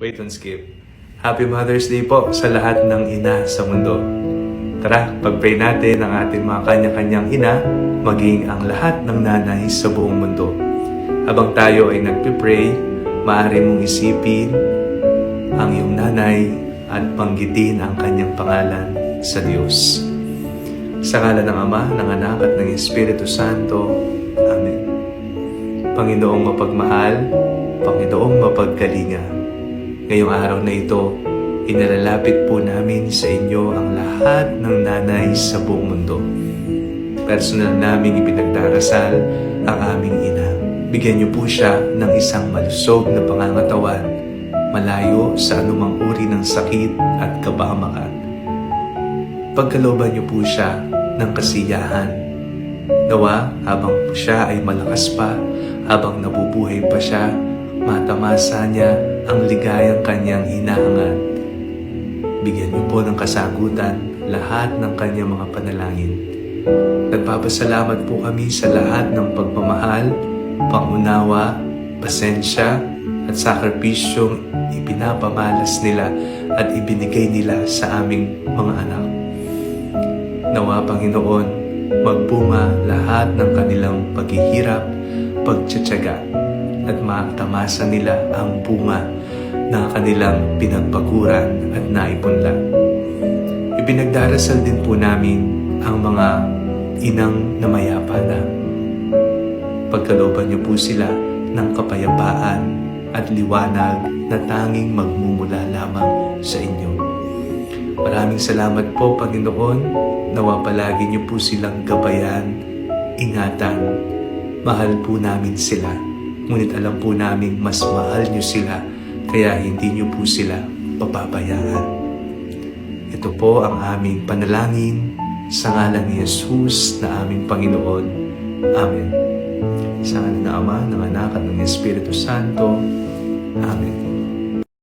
Wait and skip. Happy Mother's Day po sa lahat ng ina sa mundo. Tara, pag-pray natin ang ating mga kanya-kanyang ina, maging ang lahat ng nanay sa buong mundo. Habang tayo ay nagpipray, maaari mong isipin ang iyong nanay at banggitin ang kanyang pangalan sa Diyos. Sa ngala ng Ama, ng Anak at ng Espiritu Santo. Amen. Panginoong mapagmahal, Panginoong mapagkalinga. Ngayong araw na ito, inalalapit po namin sa inyo ang lahat ng nanay sa buong mundo. Personal naming ipinagdarasal ang aming ina. Bigyan niyo po siya ng isang malusog na pangangatawan, malayo sa anumang uri ng sakit at kabamakan. Pagkalooban niyo po siya ng kasiyahan. Nawa, habang siya ay malakas pa, habang nabubuhay pa siya, matamasa niya ang ligayang kanyang hinahangat. Bigyan niyo po ng kasagutan lahat ng kanyang mga panalangin. Nagpapasalamat po kami sa lahat ng pagmamahal, pangunawa, pasensya, at sakripisyong ipinapamalas nila at ibinigay nila sa aming mga anak. Nawa, Panginoon, magbunga lahat ng kanilang paghihirap, pagtsatsaga, at matamasa nila ang bunga na kanilang pinagpaguran at naipunla. Ipinagdarasal din po namin ang mga inang namayapa na. Pagkalooban niyo po sila ng kapayapaan at liwanag na tanging magmumula lamang sa inyo. Maraming salamat po, Panginoon, nawa palagi niyo po silang gabayan, ingatan, mahal po namin sila. Ngunit alam po namin mas mahal niyo sila, kaya hindi niyo po sila papabayaan. Ito po ang aming panalangin sa ngalan ni Jesus na aming Panginoon. Amen. Sa ngalan ng Ama, ng Anak at ng Espiritu Santo. Amen.